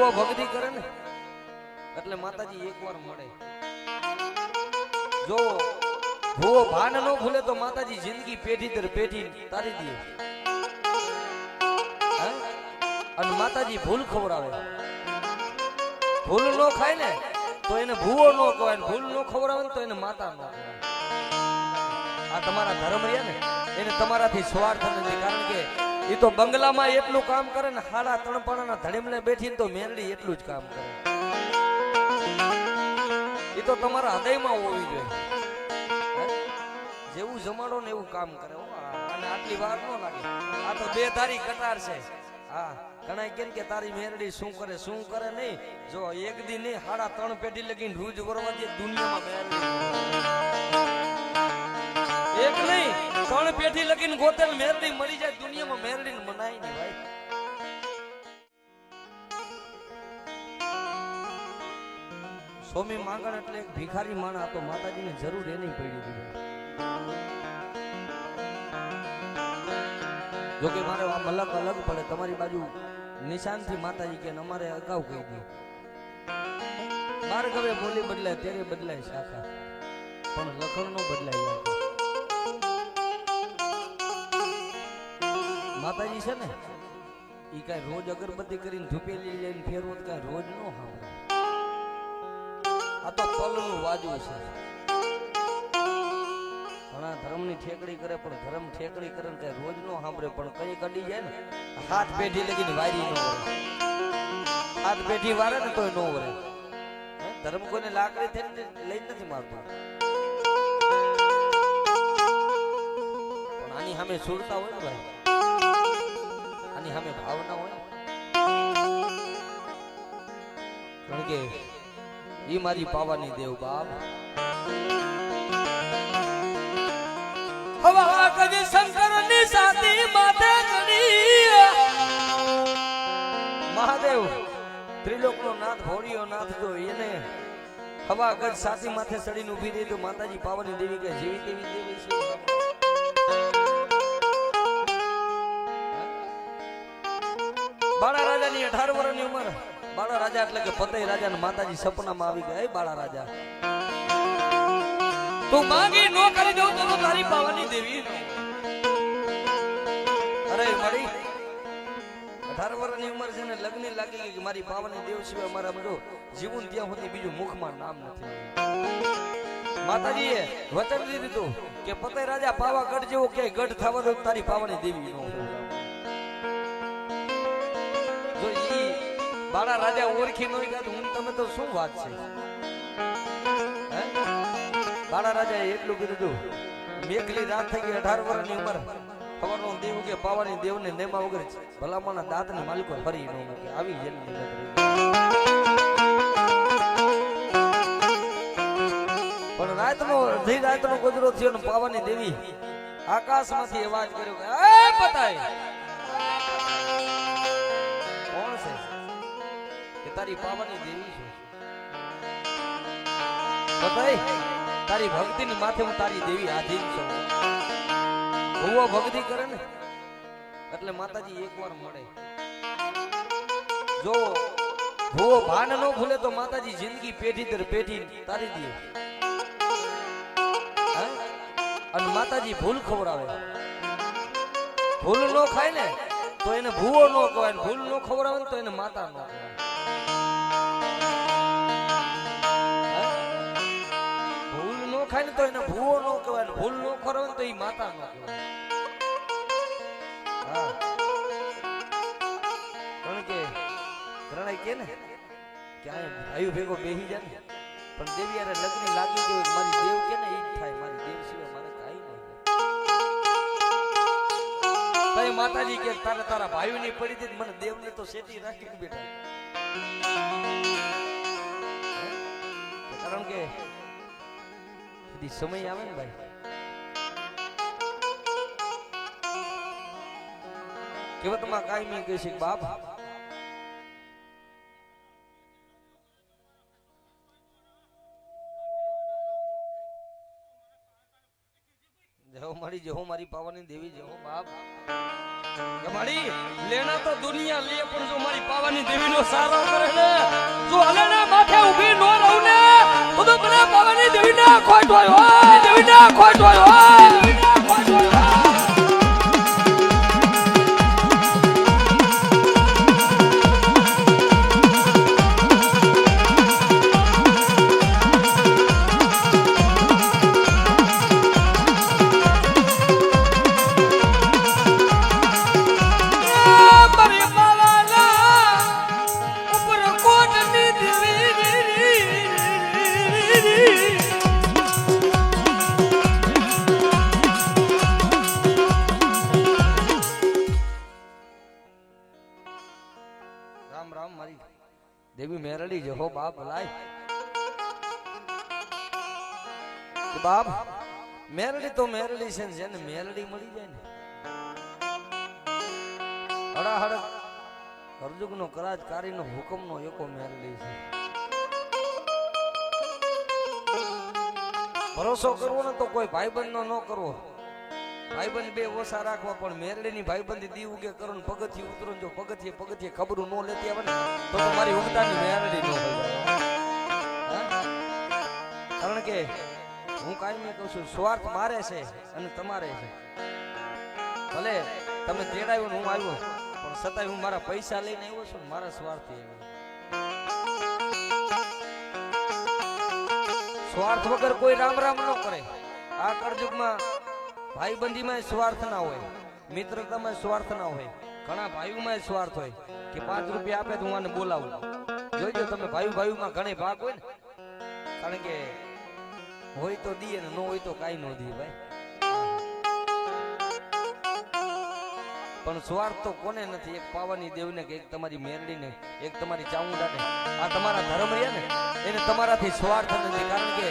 ભૂવો ભક્તિ કરે ને, એટલે માતાજી એકવાર મળે. જો ભૂવો ભાન ન ભૂલે તો માતાજી જિંદગી પેઢી દર પેઢી તારી દે. અને માતાજી ભૂલ ખવડાવે. ભૂલ ન ખાય ને, તો એને ભૂવો ન કહેવાય. ભૂલ ન ખવડાવે તો એને માતા ન કહેવાય. આ તમારા ધર્મ રહ્યા ને, એને તમારાથી સ્વાર્થ નથી. કારણ કે એ તો બંગલામાં એટલું કામ કરે ને હાડા ત્રણ પાણાના ધડીમલે બેઠીને તો મેરડી એટલું જ કામ કરે. એ તો તમારા હૃદયમાં હોવી જોઈએ. જેવું જમાડો ને એવું કામ કરે. અને આટલી વાર ન લાગે. આ તો બે ધારી કટાર છે. હા ઘણા કેમ કે તારી મેરડી શું કરે શું કરે નહીં? જો એક દી નહીં, હાડા ત્રણ પેઢી લગીને રૂજ વરવા દે, દુનિયામાં એક નહીં ત્રણ પેઢી લગીને ગોતેલ મેરડી મરી જાય, દુનિયામાં મેરડી મનાય નહીં ભાઈ. સ્વામી માંગણ એટલે એક ભિખારી માણા હતો માતાજીને જરૂર એની પડી હતી જોકે મારે આમ અલગ અલગ પડે, તમારી બાજુ નિશાનથી માતાજી કે ને અમારે અગાઉ કહી દે. બાર ગવે બોલી બદલાય ત્યારે બદલાય શાખા. પણ લખણ નો બદલાય માતાજી છે ને એ કઈ રોજ અગરબત્તી કરીને ધૂપેલી લઈને ફેરવો તો કઈ રોજ નો સાંભળે આ તો પલનું વાજવું છે. ઘણા ધર્મની ઠેકડી કરે, પણ ધર્મ ઠેકડી કરે ને રોજ નો સાંભળે પણ કઈ કડી જાય ને, હાથ પેઢી લગીને વારી નો હાથ પેઢી વારે ને કોઈ નો વરે ધર્મ કોઈને લાકડી થઈને લઈ નથી મારતો. પણ આની સામે સુરતા હોય ને ભાઈ આની સામે ભાવના હોય? કારણ કે એ મારી પાવાની દેવ બાપ. કદી ની મહાદેવ ત્રિલોક નો નાથ ભોળિયો નાથ જો એને હવા ગજ સાથી માથે ચડીને ઊભી રહી તો માતાજી પાવાની દેવી કે જેવી તેવી દેવી છે? બાળા રાજાની અઢાર વર્ષની ઉંમર. બાળા રાજા એટલે કે પતઈ રાજા માતાજી સપનામાં આવી ગયા. બાળા રાજા. તું માંગી નો કરી દઉં તો તારી પાવાની દેવી. નો." અરે મળી. અઢાર વર્ષની ઉંમર છે ને લગ્ન લાગી ગઈ કે મારી પાવાની દેવ સિવાય મારા બધું જીવન ત્યાં સુધી બીજું મુખમાં નામ નથી માતાજીએ વચન દીધું કે પતય રાજા પાવા ગઢ જેવો ક્યાંય ગઢ થવા દો તારી પાવાની દેવી નો બાળા રાજા ઓળખી ન હું તમે તો શું વાત છે? બાળા રાજાએ એટલું કીધું મેઘલી રાત થઈ ગઈ, અઢાર વર્ષની ઉંમર. ખબરનો દેવ કે પાવાની દેવ ને નેમા વગર ભલામણના દાંતની માલિકો ફરી ન મૂકે. આવી પણ રાતનો અડધી રાતનો ગજરો થયો ને પાવાની દેવી, આકાશમાંથી અવાજ કર્યો કે, એ પતાય તારી પાવાની દેવી છું. બતાય તારી ભક્તિની માથે હું તારી દેવી આધીન છું. ભૂવો ભક્તિ કરે ને, એટલે માતાજી એકવાર મળે. જો ભૂવો ભાન ન ભૂલે તો માતાજી જિંદગી પેઢી દર પેઢી તારી દે? અને માતાજી ભૂલ ખવડાવે. ભૂલ ન ખાય ને, તો એને ભૂવો ન કહેવાય. ભૂલ ન ખવડાવે ને તો એને માતા ન કહેવાય. ખાય ને તો એને ભૂવો ન કહેવાય ભૂલ ન ખરો ને તો એ માતા ન કહેવાય. કે ઘણા કે ને ક્યાંય આયુ ભેગો બેહી જાય ને, પણ દેવી યારે લગ્ન લાગી ગયું મારી દેવ કે ને એ થાય. મારી દેવ સિવાય મારે કાંઈ નહીં તારી માતાજી કે, તારે તારા ભાઈઓની પડી હતી મને દેવને તો શેતી રાખી બેઠા. કારણ કે બધી સમય આવે ને ભાઈ? કહેવતમાં કાયમી કહે છે બાપ જેવો મારી જેવો મારી પાવાની દેવી જેવો બાપ. મારી, લેણા તો દુનિયા લે, પણ જો મારી પાવાની દેવીનો સારો કરે ને, જો હલેના માથે દેવીને ખોટ હોય દેવીને ખોટ હોય રામ રામ મારી દેવી મેરડી જહો બાપ ભલાય બાપ, મેરડી તો મેરડી છે જેને મેરડી મળી જાય ને. હડાહડ અર્જુનનો નો હુકમ નો એકો મેરડી છે. ભરોસો કરવો ને તો કોઈ ભાઈબંધનો ન કરવો. ભાઈબંધ બે ઓછા રાખવા, પણ મેરડીની ભાઈબંધી દી ઉગે કરો ને પગથિયે ઉતરો જો પગથિયે પગથિયે ખબરું ન લેતી આવે ને, તો તમારી ઉગતાની મેરડી ન કારણ કે હું કાયમી કહું છું, સ્વાર્થ મારે છે અને તમારે છે. ભલે તમે તેડાયો હું આવ્યો, પણ છતાંય હું મારા પૈસા લઈને આવ્યો છું મારા સ્વાર્થી આવ્યો. સ્વાર્થ વગર કોઈ રામ રામ ન કરે. આ કળયુગમાં ભાઈબંધીમાં સ્વાર્થ ના હોય મિત્રતામાં સ્વાર્થ ના હોય, ઘણા ભાઈઓમાં સ્વાર્થ હોય કે પાંચ રૂપિયા આપે તો હું આને બોલાવું. જોઈજો તમે ભાઈ ભાઈમાં ઘણી ભાગ હોય ને, કારણ કે હોય તો દીએ ને ન હોય તો કાંઈ ન દીએ ભાઈ. પણ સ્વાર્થ તો કોને નથી, એક પાવાની દેવને કે એક તમારી મેરડીને, એક તમારી ચામુંડાને. આ તમારા ધર્મ રહ્યા ને, એને તમારાથી સ્વાર્થ નથી, કારણ કે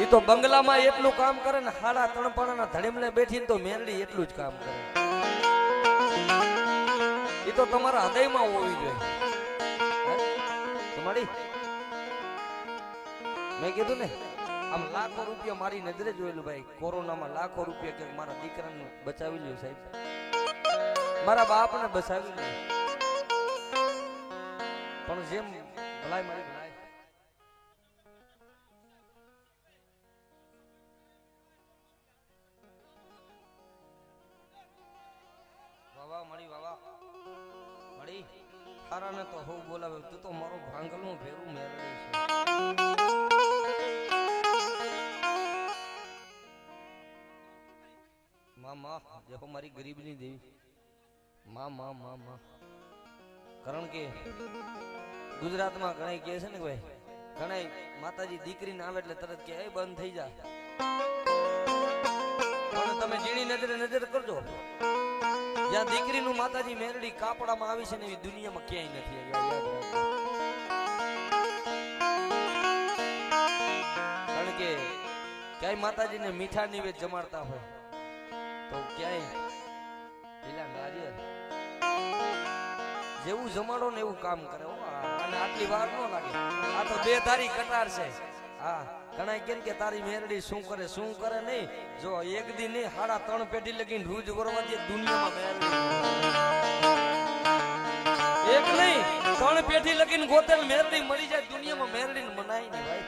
એ તો બંગલામાં એટલું કામ કરે ને હાડા ત્રણ પાણાના ધડેમલે બેઠીને તો મેરડી એટલું જ કામ કરે. એ તો તમારા હૃદયમાં હોવી જોઈએ. મેં કીધું ને, આમ લાખો રૂપિયા મારી નજરે જોયેલું ભાઈ. કોરોનામાં લાખો રૂપિયા કે મારા દીકરાને બચાવી લ્યો સાહેબ. મારા બાપને બચાવી લે પણ જેમ ભલાઈ મારી ભલાઈ. તારાને તો હું બોલાવે. તું તો મારો ભાંગલનું ભેરું મેળવે છે. દેખો મારી ગરીબની દેવી. માં માં માં માં. કારણ કે ગુજરાતમાં ઘણા કહે છે ને ભાઈ ઘણા માતાજી દીકરીને આવે એટલે તરત કે "એ બંધ થઈ જા. પણ તમે ઝીણી નજરે નજર કરજો. જ્યાં દીકરીનું માતાજી મેરડી કાપડામાં આવી છે ને એવી દુનિયામાં ક્યાંય નથી કારણ કે ક્યાંય માતાજીને મીઠા નિવેદ જમાડતા હોય, તો ક્યાંય જેવું જમાડો ને એવું કામ કરે. અને આટલી વાર ન લાગે. આ તો બે ધારી કટાર છે. હા ઘણા કેમ કે તારી મેરડી શું કરે શું કરે નહીં? જો એક દી નહીં, હાડા ત્રણ પેઢી લગીને રૂજ કરવા દે, દુનિયામાં એક નહીં, ત્રણ પેઢી લગીને ગોતેલ મેરડી મળી જાય, દુનિયામાં મેરડી મનાય નહીં ભાઈ.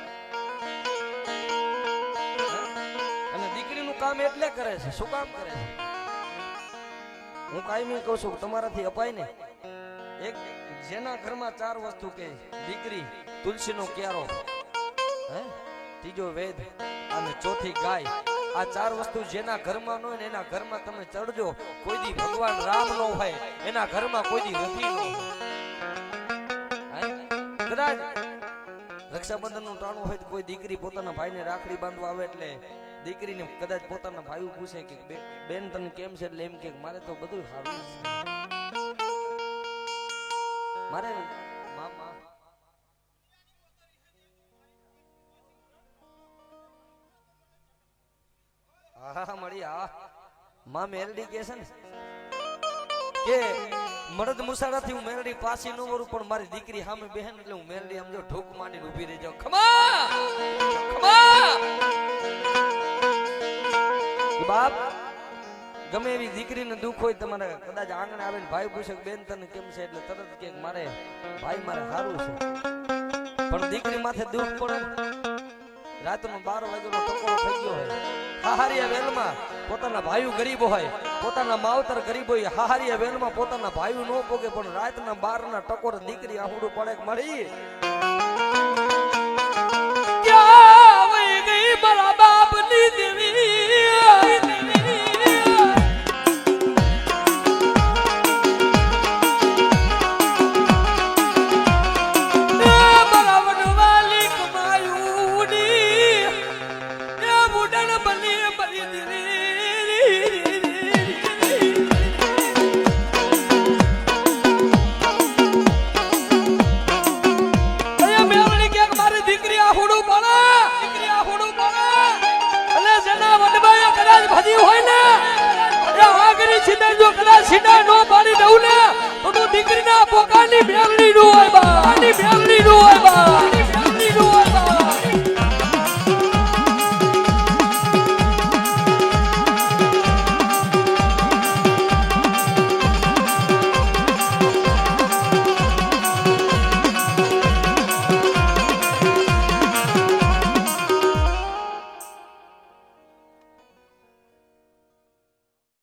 અને દીકરીનું કામ એટલે કરે છે, શું કામ કરે છે? હું કાયમી કહું છું, તમારાથી અપાય ને એક, જેના ઘરમાં ચાર વસ્તુ કે દીકરી તુલસીનો ક્યારો ત્રીજો વેદ અને ચોથી ગાય. આ ચાર વસ્તુ જેના ઘરમાં ન હોય ને એના ઘરમાં તમે ચડજો. કોઈ દી ભગવાન રામ નો હોય, એના ઘરમાં કોઈ દી રફી નો કદાચ રક્ષાબંધનનું ટાણું હોય તો કોઈ દીકરી પોતાના ભાઈને રાખડી બાંધવા આવે એટલે દીકરીને કદાચ પોતાના ભાઈ પૂછે કે બેન, તને કેમ છે? એટલે એમ કે મારે તો બધું સારું મારે મારી આ માં મેલડી કે છે ને, કે મરદ મુસાડાથી હું મેલડી પાસી ન વરું પણ મારી દીકરી સામે બહેન એટલે હું મેલડી આમ ઢોક માંડીને ઊભી રહી જાઉં. ખમા! ખમા! બાપ, ગમે એવી દીકરીને દુઃખ હોય તમારે કદાચ આંગણે આવીને ભાઈ પૂછે બેન તને કેમ છે? એટલે તરત કે મારે ભાઈ મારે સારું છે. પણ દીકરી માથે દુઃખ પડે રાતનો બાર વાગ્યાનો ટકોરો થઈ ગયો હોય. હાહારિયા વેલમાં. પોતાના ભાઈઓ ગરીબ હોય, પોતાના માવતર ગરીબ હોય હાહારિયા વેલમાં પોતાના ભાઈ ન પોગે, પણ રાતના બાર ના ટકોર દીકરી આહુડું પડે મળી?